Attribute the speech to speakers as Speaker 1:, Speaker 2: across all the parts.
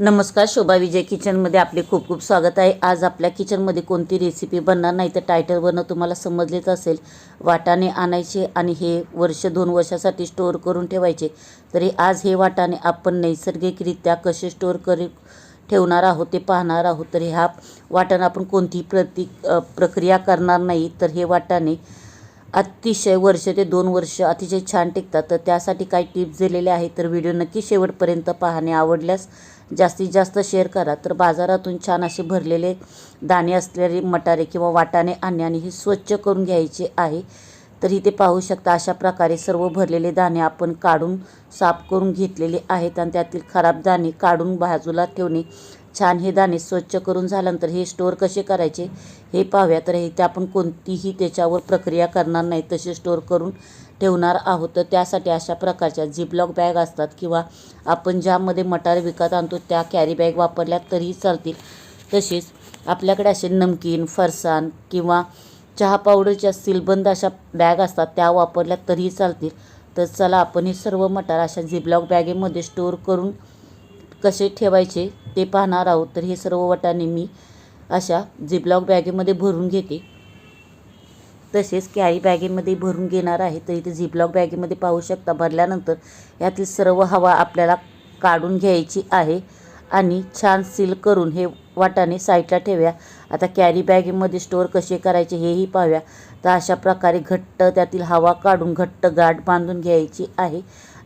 Speaker 1: नमस्कार शोभा विजय किचनमध्ये आपले खूप खूप स्वागत आहे. आज आपल्या किचनमध्ये कोणती रेसिपी बनणार नाही तर टायटलवरनं तुम्हाला समजलेच असेल. वाटाणे आणायचे आणि हे वर्ष दोन वर्षासाठी स्टोअर करून ठेवायचे. तरी आज हे वाटाणे आपण नैसर्गिकरित्या कसे स्टोअर करी ठेवणार आहोत ते पाहणार आहोत. तर ह्या वाटाणा आपण कोणतीही प्रति प्रक्रिया करणार नाही. तर हे वाटाणे अतिशय वर्ष ते दोन वर्ष अतिशय छान टिकतात. तर त्यासाठी काही टिप्स दिलेले आहेत. तर व्हिडिओ नक्की शेवटपर्यंत पाहणे आवडल्यास जास्तीत जास्त शेअर करा. तर बाजारातून छान असे भरलेले दाणे असलेले मटारे किंवा वाटाणे आणणे आणि हे स्वच्छ करून घ्यायचे आहे. तर इथे पाहू शकता अशा प्रकारे सर्व भरलेले दाणे आपण काढून साफ करून घेतलेले आहेत आणि त्यातील खराब दाणे काढून बाजूला ठेवणे छान हे दाणे स्वच्छ करून झाल्यानंतर हे स्टोअर कसे करायचे हे पाहूया. तर इथे आपण कोणतीही त्याच्यावर प्रक्रिया करणार नाही तसे स्टोअर करून ठेवणार आहोत. तर त्यासाठी अशा प्रकारच्या झिपलॉक बॅग असतात किंवा आपण ज्यामध्ये मटार विकत आणतो त्या कॅरी बॅग वापरल्या तरीही चालतील. तसेच आपल्याकडे असे नमकीन फरसाण किंवा चहा पावडरच्या सीलबंद अशा बॅग असतात त्या वापरल्या तरीही चालतील. तर चला आपण हे सर्व मटार अशा झिपलॉक बॅगेमध्ये स्टोअर करून कसे ठेवायचे ते पाहणार आहोत. तर हे सर्व वटाने मी अशा झिपलॉक बॅगेमध्ये भरून घेते. तसेच कॅरी बॅगेमध्ये भरून घेणार आहे. तर इथे झिपलॉक बॅगेमध्ये पाहू शकता भरल्यानंतर यातील सर्व हवा आपल्याला काढून घ्यायची आहे. आणि छान सील करून हे वाटाने साईडला ठेव्या आता कॅरी बॅगेमध्ये स्टोअर कसे करायचे हेही पाहूया. तर अशा प्रकारे घट्ट त्यातील हवा काढून घट्ट गाठ बांधून घ्यायची आहे.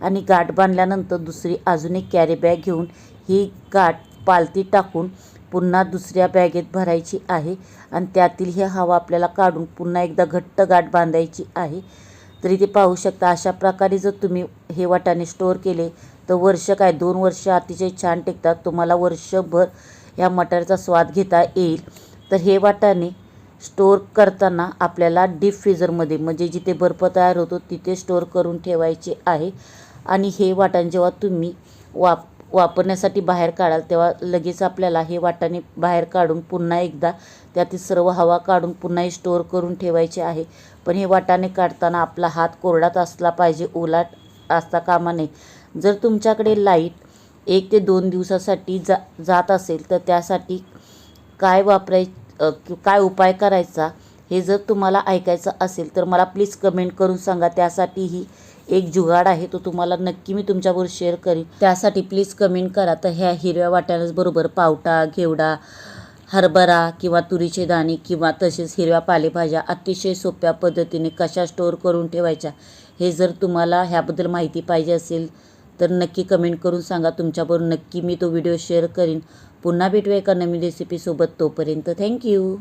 Speaker 1: आणि गाठ बांधल्यानंतर दुसरी अजून एक कॅरी बॅग घेऊन ही गाठ पालती टाकून पुन्हा दुसऱ्या बॅगेत भरायची आहे. आणि त्यातील ही हवा आपल्याला काढून पुन्हा एकदा घट्ट गाठ बांधायची आहे. तर इथे पाहू शकता अशा प्रकारे जर तुम्ही हे वाटाणे स्टोअर केले तर वर्ष काय दोन वर्ष अतिशय छान टिकतात. तुम्हाला वर्षभर ह्या मटारचा स्वाद घेता येईल. तर हे वाटाणे स्टोअर करताना आपल्याला डीप फ्रीजरमध्ये म्हणजे जिथे बर्फ तयार होतो तिथे स्टोअर करून ठेवायचे आहे. आणि हे वाटण जेव्हा तुम्ही वाप वापरण्यासाठी बाहेर काढाल तेव्हा लगेच आपल्याला हे वाटाणे बाहेर काढून पुन्हा एकदा त्यातील सर्व हवा काढून पुन्हा स्टोअर करून ठेवायचे आहे. पण हे वाटाणे काढताना आपला हात कोरडाच असला पाहिजे ओलाट असता कामा नये. जर तुमच्याकडे लाइट एक ते दोन दिवसासाठी जा जात असेल तर त्यासाठी काय वापराय काय उपाय करायचा हे जर तुम्हाला ऐकायचं असेल तर मला प्लीज कमेंट करून सांगा. त्यासाठीही एक जुगाड आहे तो तुम्हाला नक्की मी तुमच्याबरोबर शेअर करीन. त्यासाठी प्लीज कमेंट करा. तर ह्या हिरव्या वाट्यानंच पावटा घेवडा हरभरा किंवा तुरीचे दाणे किंवा तसेच हिरव्या पालेभाज्या अतिशय सोप्या पद्धतीने कशा स्टोअर करून ठेवायच्या हे जर तुम्हाला ह्याबद्दल माहिती पाहिजे असेल तर नक्की कमेंट करून सांगा. तुमच्याबरोबर नक्की मी तो व्हिडिओ शेअर करीन. पुन्हा भेटूया एका नवीन रेसिपीसोबत तोपर्यंत थँक्यू